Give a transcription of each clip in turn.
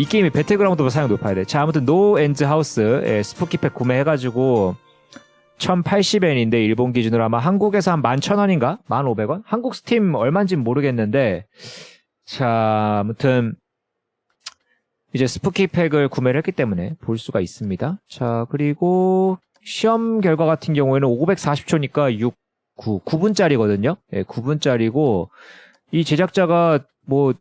이 게임이 배틀그라운드가 사용 높아야 돼. 자, 아무튼 노 엔드 하우스 예, 스푸키팩 구매해가지고 1,080엔인데 일본 기준으로 아마 한국에서 한 11,000원인가? 1,500원? 한국 스팀 얼마인지는 모르겠는데 자, 아무튼 이제 스푸키팩을 구매를 했기 때문에 볼 수가 있습니다. 자, 그리고 시험 결과 같은 경우에는 540초니까 6, 9, 9분짜리거든요. 예, 9분짜리고 이 제작자가 뭐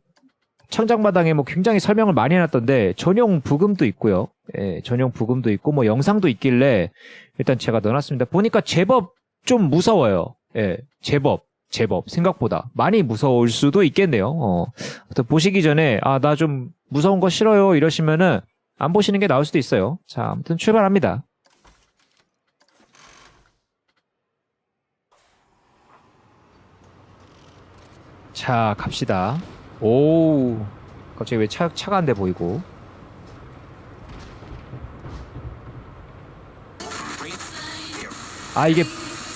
창작마당에 뭐 굉장히 설명을 많이 해놨던데 전용 부금도 있고요. 예, 전용 부금도 있고 뭐 영상도 있길래 일단 제가 넣어놨습니다. 보니까 제법 좀 무서워요. 예, 제법, 제법 생각보다 많이 무서울 수도 있겠네요. 어, 보시기 전에 아 나 좀 무서운 거 싫어요 이러시면은 안 보시는 게 나을 수도 있어요. 자, 아무튼 출발합니다. 자, 갑시다. 오, 갑자기 왜 차, 차가 안돼 보이고. 아, 이게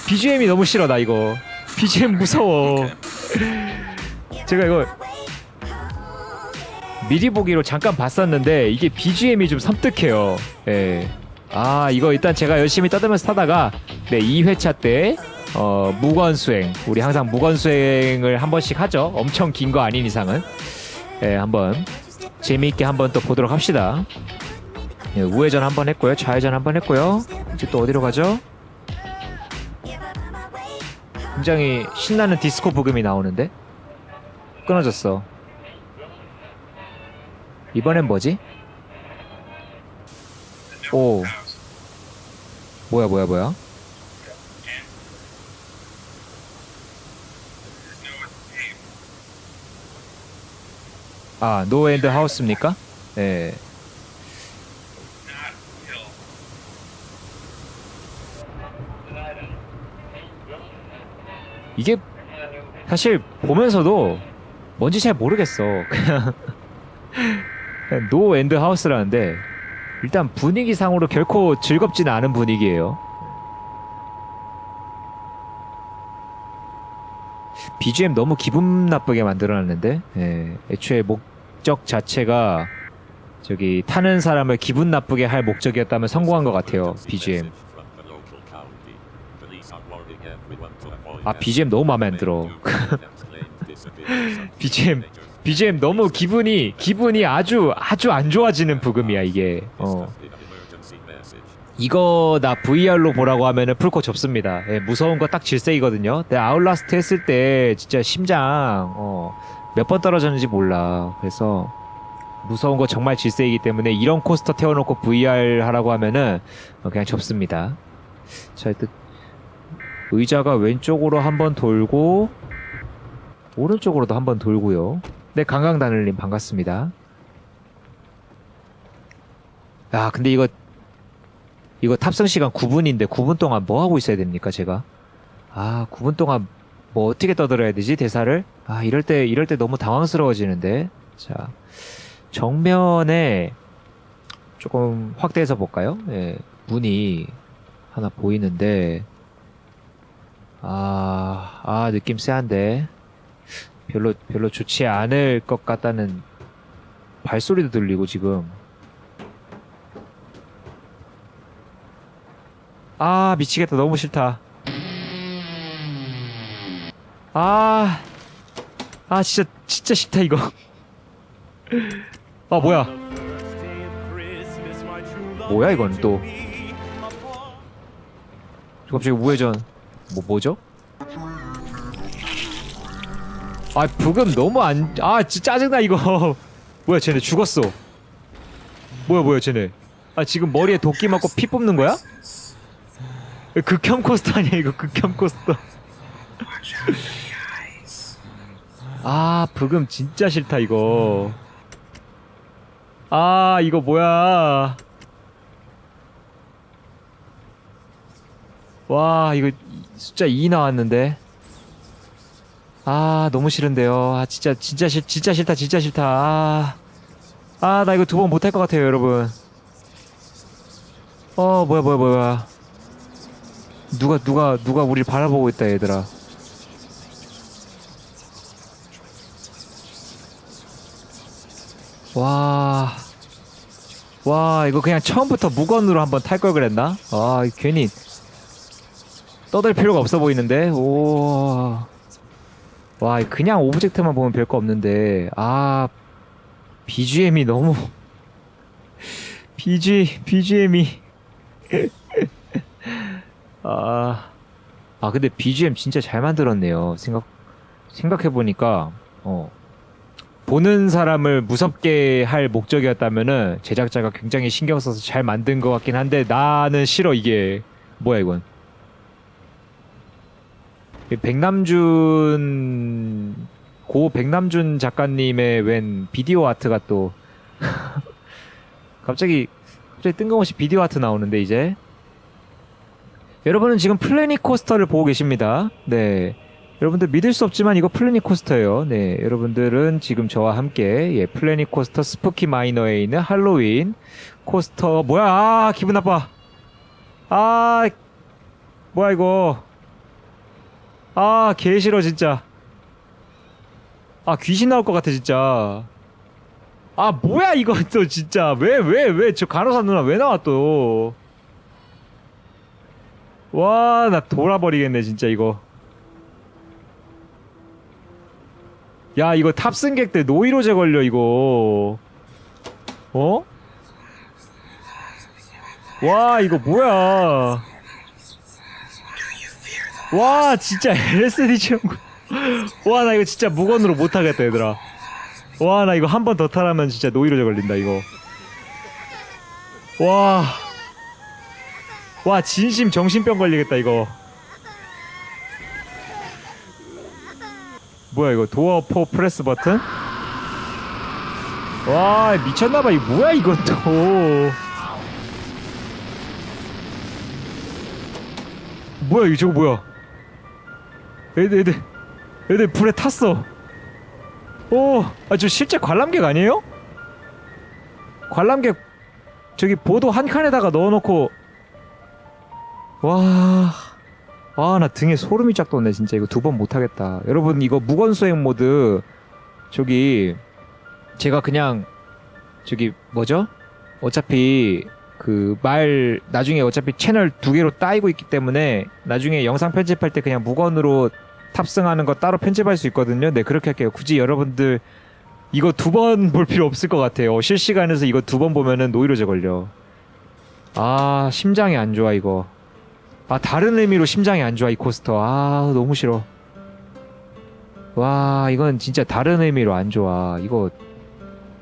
BGM이 너무 싫어, 나 이거. BGM 무서워. 제가 이거 미리 보기로 잠깐 봤었는데, 이게 BGM이 좀 섬뜩해요. 예. 아, 이거 일단 제가 열심히 떠들면서 타다가, 네, 2회차 때, 어, 무건수행. 우리 항상 무건수행을 한 번씩 하죠. 엄청 긴 거 아닌 이상은. 예, 한번 재미있게 한번 또 보도록 합시다. 예, 우회전 한번 했고요. 좌회전 한번 했고요. 이제 또 어디로 가죠? 굉장히 신나는 디스코 부금이 나오는데? 끊어졌어. 이번엔 뭐지? 오. 뭐야, 뭐야, 뭐야? 아, 노엔드 하우스입니까? 네. 이게 사실 보면서도 뭔지 잘 모르겠어. 그냥 노 엔드 하우스라는데 일단 분위기상으로 결코 즐겁지는 않은 분위기예요. BGM 너무 기분 나쁘게 만들어놨는데 예, 애초에 목 적 자체가 저기 타는 사람을 기분 나쁘게 할 목적이었다면 성공한 것 같아요 BGM 아 BGM 너무 마음에 안 들어 BGM BGM 너무 기분이 기분이 아주 아주 안 좋아지는 부금이야 이게 어. 이거 나 VR로 보라고 하면은 풀코 접습니다. 예, 무서운 거 딱 질색이거든요. 내가 아웃라스트 했을 때 진짜 심장 어, 몇 번 떨어졌는지 몰라. 그래서 무서운 거 정말 질색이기 때문에 이런 코스터 태워놓고 VR 하라고 하면은 어, 그냥 접습니다. 자, 일단 의자가 왼쪽으로 한 번 돌고 오른쪽으로도 한 번 돌고요. 네, 강강다늘님 반갑습니다. 야, 근데 이거 이거 탑승 시간 9분인데 9분 동안 뭐 하고 있어야 됩니까, 제가? 아, 9분 동안 뭐 어떻게 떠들어야 되지, 대사를? 아, 이럴 때, 이럴 때 너무 당황스러워지는데. 자, 정면에 조금 확대해서 볼까요? 예, 문이 하나 보이는데, 아, 아, 느낌 쎄한데. 별로, 별로 좋지 않을 것 같다는 발소리도 들리고, 지금. 아 미치겠다 너무 싫다 아, 아 진짜 진짜 싫다 이거. 아 뭐야? 뭐야 이건 또? 갑자기 우회전. 뭐 뭐죠? 아 부금 너무 안 아 진짜 짜증나 이거. 뭐야 쟤네 죽었어. 뭐야 뭐야 쟤네. 아 지금 머리에 도끼 맞고 피 뽑는 거야? 극혐 코스터 아니야 이거 극혐 코스터 아 부금 진짜 싫다 이거. 아 이거 뭐야? 와 이거 숫자 2 나왔는데. 아 너무 싫은데요. 아 진짜 진짜 싫 진짜 싫다 진짜 싫다. 아 아 나 이거 두 번 못할 것 같아요 여러분. 어 뭐야 뭐야 뭐야. 누가 누가 누가 우리를 바라보고 있다 얘들아 와. 와 이거 그냥 처음부터 무건으로 한번 탈 걸 그랬나? 아 괜히 떠들 필요가 없어 보이는데? 오. 와 그냥 오브젝트만 보면 별거 없는데. 아 BGM이 너무 BG BGM이. 아, 아 근데 BGM 진짜 잘 만들었네요. 생각 생각해 보니까. 어 보는 사람을 무섭게 할 목적이었다면은 제작자가 굉장히 신경 써서 잘 만든 것 같긴 한데 나는 싫어 이게 뭐야 이건 이 백남준 고 백남준 작가님의 웬 비디오 아트가 또 갑자기 갑자기 뜬금없이 비디오 아트 나오는데 이제 여러분은 지금 플래닛 코스터를 보고 계십니다. 네. 여러분들 믿을 수 없지만 이거 플래닛 코스터예요. 네. 여러분들은 지금 저와 함께 예, 플래닛 코스터 스푸키 마이너에 있는 할로윈 코스터 뭐야? 아, 기분 나빠. 아, 뭐야 이거? 아, 개 싫어 진짜. 아, 귀신 나올 것 같아 진짜. 아, 뭐야 이거 또 진짜. 왜 왜 왜 저 간호사 누나 왜 나와 또? 와, 나 돌아버리겠네, 진짜, 이거. 야, 이거 탑승객들 노이로제 걸려, 이거. 어? 와, 이거 뭐야. 와, 진짜 LSD 체험관. 와, 나 이거 진짜 무건으로 못하겠다, 얘들아. 와, 나 이거 한 번 더 타라면 진짜 노이로제 걸린다, 이거. 와. 와 진심 정신병 걸리겠다 이거 뭐야 이거 도어 포 프레스 버튼? 와 미쳤나봐. 이거 뭐야 또 뭐야 이거 저거 뭐야? 애들 애들 애들 불에 탔어. 오아저 실제 관람객 아니에요? 관람객 저기 보도 한 칸에다가 넣어놓고. 와, 아, 나 등에 소름이 쫙 돋네, 진짜. 이거 두 번 못하겠다. 여러분, 이거 무건수행 모드, 저기, 제가 그냥, 저기, 뭐죠? 어차피, 그, 말, 나중에 어차피 채널 두 개로 따이고 있기 때문에, 나중에 영상 편집할 때 그냥 무건으로 탑승하는 거 따로 편집할 수 있거든요. 네, 그렇게 할게요. 굳이 여러분들, 이거 두 번 볼 필요 없을 것 같아요. 실시간에서 이거 두 번 보면은 노이로제 걸려. 아, 심장이 안 좋아, 이거. 아 다른 의미로 심장이 안 좋아 이 코스터. 아 너무 싫어. 와 이건 진짜 다른 의미로 안 좋아. 이거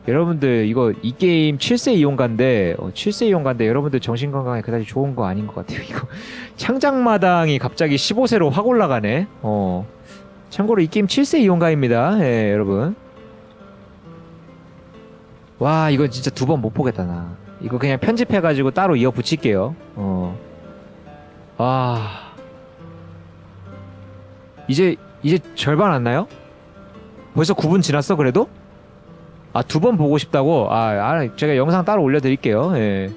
여러분들 이거 이 게임 7세 이용가인데 어, 7세 이용가인데 여러분들 정신건강에 그다지 좋은 거 아닌 것 같아요. 이거 창작마당이 갑자기 15세로 확 올라가네. 어 참고로 이 게임 7세 이용가입니다. 예 여러분. 와 이건 진짜 두 번 못 보겠다 나. 이거 그냥 편집해가지고 따로 이어 붙일게요. 어 아 이제 이제 절반 왔나요? 벌써 9분 지났어 그래도? 아 두 번 보고 싶다고? 아, 아 제가 영상 따로 올려드릴게요. 예.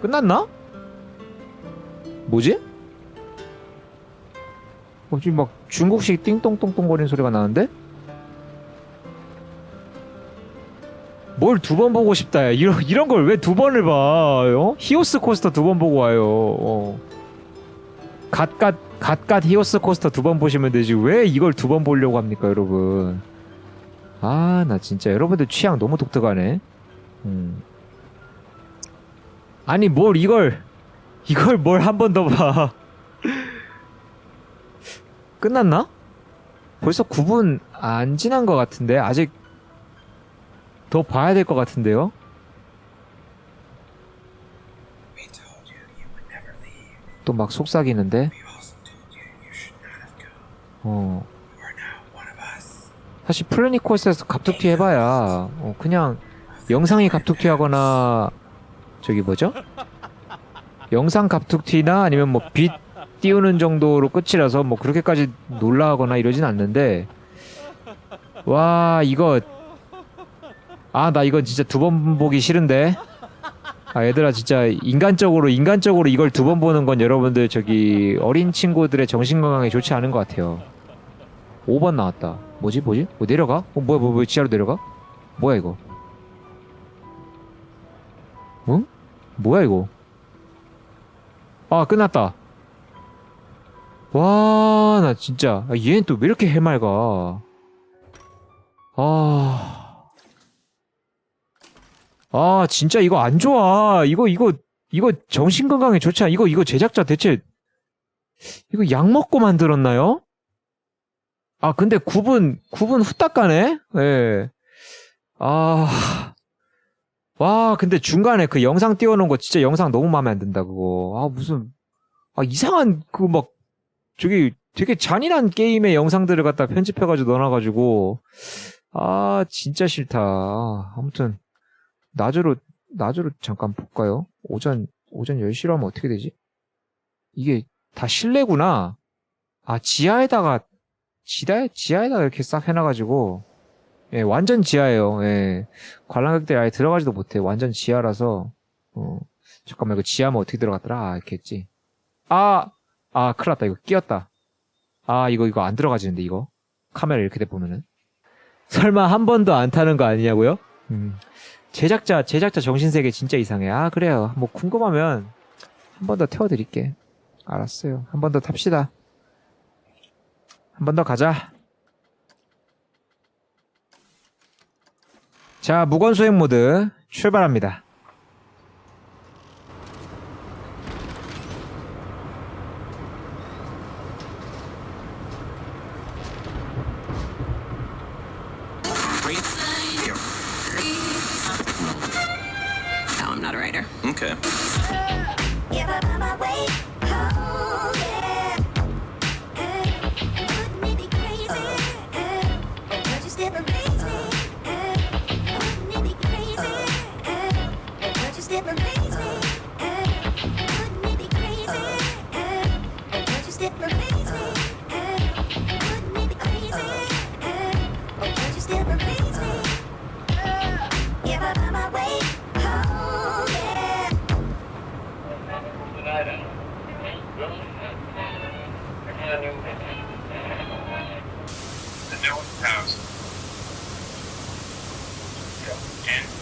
끝났나? 뭐지? 어, 지금 막 중국식 띵똥똥똥 거리는 소리가 나는데? 뭘 두 번 보고 싶다 야 이런 이런 걸 왜 두 번을 봐 어? 히오스 코스터 두 번 보고 와요 어. 갓갓 갓갓 히오스 코스터 두 번 보시면 되지 왜 이걸 두 번 보려고 합니까 여러분 아 나 진짜 여러분들 취향 너무 독특하네 음. 아니 뭘 이걸 이걸 뭘 한 번 더 봐 끝났나? 벌써 9분 안 지난 것 같은데 아직 더 봐야 될 것 같은데요? 또 막 속삭이는데? 어. 사실 플래닛코스에서 갑툭튀 해봐야 어, 그냥 영상이 갑툭튀 하거나 저기 뭐죠? 영상 갑툭튀나 아니면 뭐 빛 띄우는 정도로 끝이라서 뭐 그렇게까지 놀라거나 이러진 않는데 와 이거 아 나 이거 진짜 두 번 보기 싫은데. 아 얘들아 진짜 인간적으로 인간적으로 이걸 두 번 보는 건 여러분들 저기 어린 친구들의 정신 건강에 좋지 않은 것 같아요. 5번 나왔다. 뭐지 뭐지? 뭐 내려가? 어 뭐야 뭐야, 뭐야 지하로 내려가? 뭐야 이거? 어? 뭐야 이거? 아 끝났다. 와, 나 진짜. 아, 얘는 또 왜 이렇게 해맑아? 아, 아 진짜 이거 안 좋아. 이거 이거 이거 정신 건강에 좋지 않아. 이거 이거 제작자 대체 이거 약 먹고 만들었나요? 아 근데 9분 9분 후딱 가네. 예. 아. 와, 근데 중간에 그 영상 띄워놓은 거 진짜 영상 너무 마음에 안 든다, 그거. 아, 무슨, 아, 이상한, 그 막, 저기 되게 잔인한 게임의 영상들을 갖다 편집해가지고 넣어놔가지고, 아, 진짜 싫다. 아무튼, 낮으로, 낮으로 잠깐 볼까요? 오전, 오전 10시로 하면 어떻게 되지? 이게 다 실내구나. 아, 지하에다가, 지하, 지하에다가 이렇게 싹 해놔가지고, 예, 완전 지하예요. 예. 관람객들이 아예 들어가지도 못해. 완전 지하라서. 어. 잠깐만, 이거 지하면 어떻게 들어갔더라? 아, 이렇게 했지. 아! 아, 큰일 났다. 이거 끼었다. 아, 이거, 이거 안 들어가지는데, 이거. 카메라 이렇게 돼 보면은. 설마 한 번도 안 타는 거 아니냐고요? 음. 제작자, 제작자 정신 세계 진짜 이상해. 아, 그래요. 뭐, 궁금하면 한 번 더 태워드릴게. 알았어요. 한 번 더 탑시다. 한 번 더 가자. 자, 무건 수행 모드 출발합니다. Okay. The North House. Yeah. And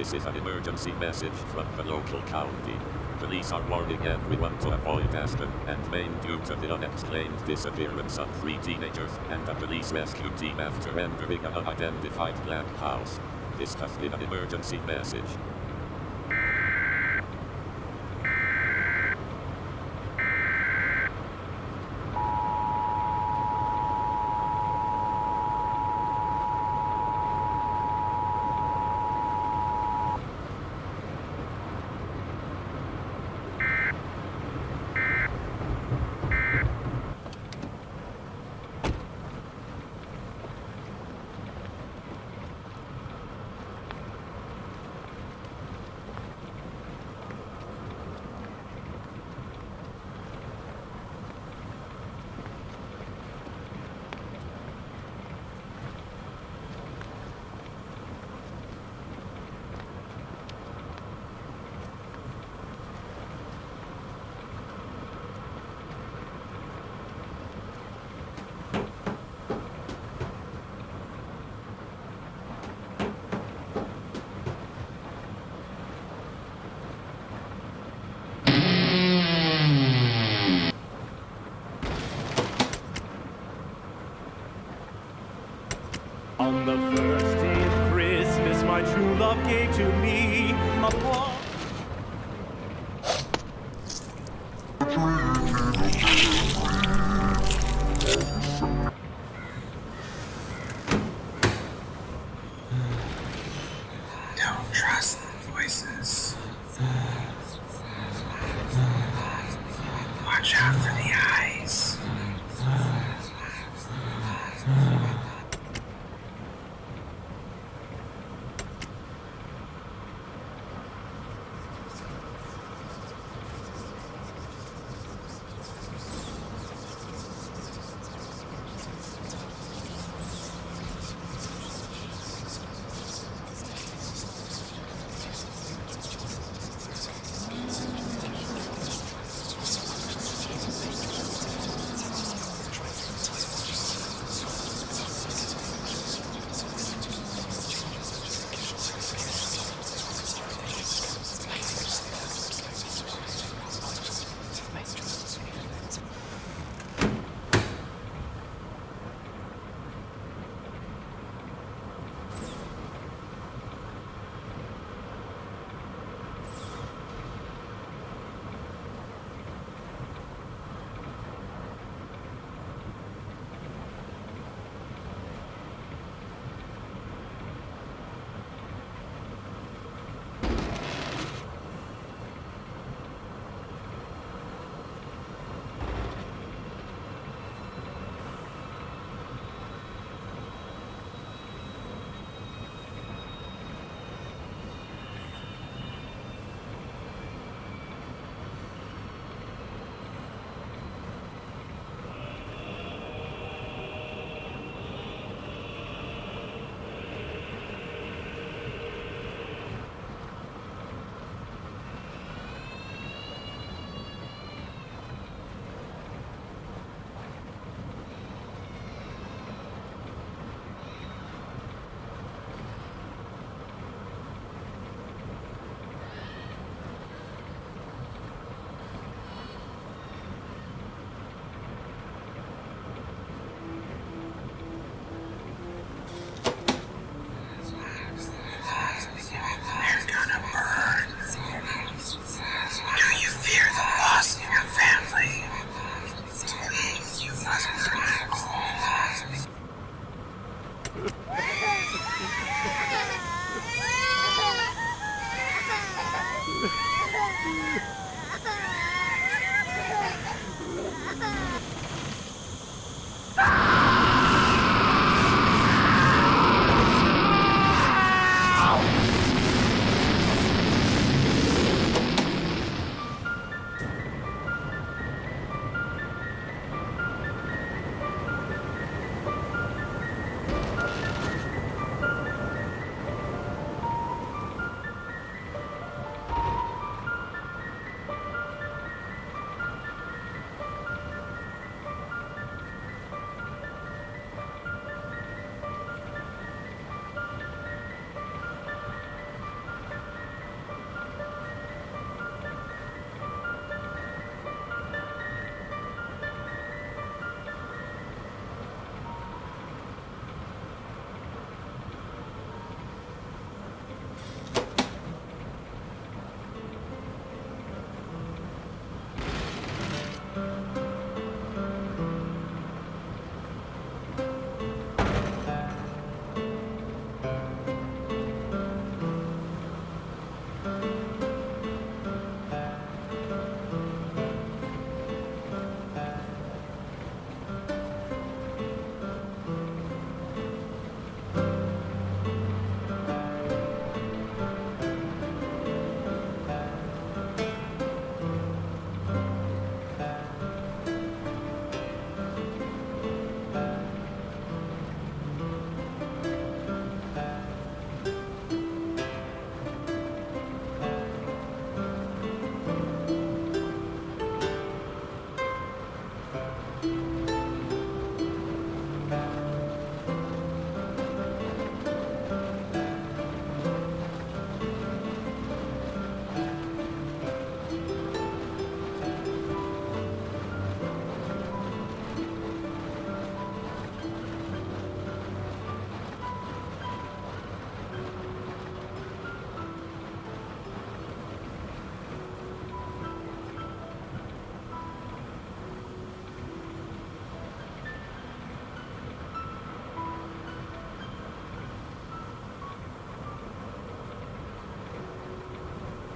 This is an emergency message from the local county. Police are warning everyone to avoid Aston and Maine due to the unexplained disappearance of three teenagers and a police rescue team after entering an unidentified black house. This has been an emergency message. On the first day of Christmas, my true love gave to me a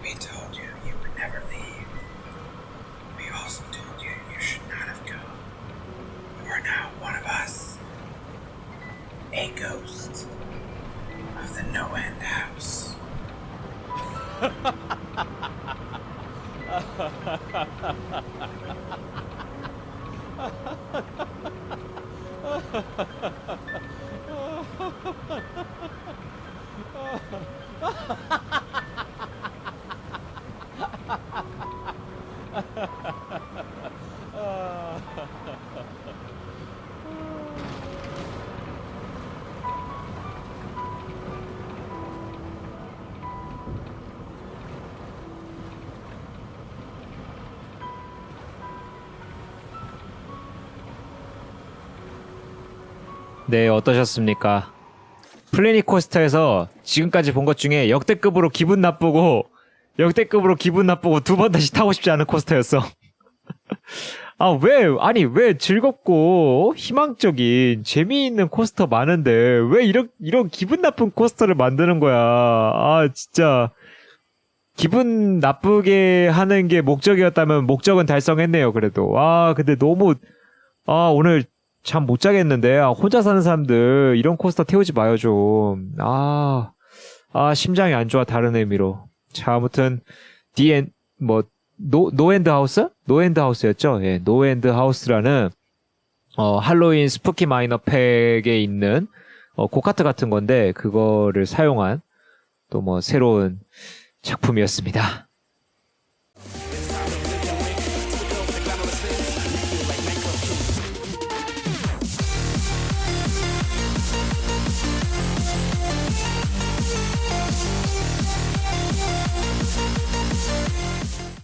also told you 네, 어떠셨습니까? 플래닛 코스터에서 지금까지 본 것 중에 역대급으로 기분 나쁘고 역대급으로 기분 나쁘고 두 번 다시 타고 싶지 않은 코스터였어. 아, 왜, 아니, 왜 즐겁고 희망적인 재미있는 코스터 많은데 왜 이런, 이런 기분 나쁜 코스터를 만드는 거야. 아, 진짜. 기분 나쁘게 하는 게 목적이었다면 목적은 달성했네요, 그래도. 아, 근데 너무, 아, 오늘 잠 못 자겠는데 아, 혼자 사는 사람들 이런 코스터 태우지 마요 좀. 아, 아 심장이 안 좋아 다른 의미로. 자 아무튼 디엔 뭐 노, 노엔드 하우스? 노엔드 하우스였죠. 예, 노엔드 하우스라는 어, 할로윈 스푸키 마이너 팩에 있는 어, 고카트 같은 건데 그거를 사용한 또 뭐 새로운 작품이었습니다.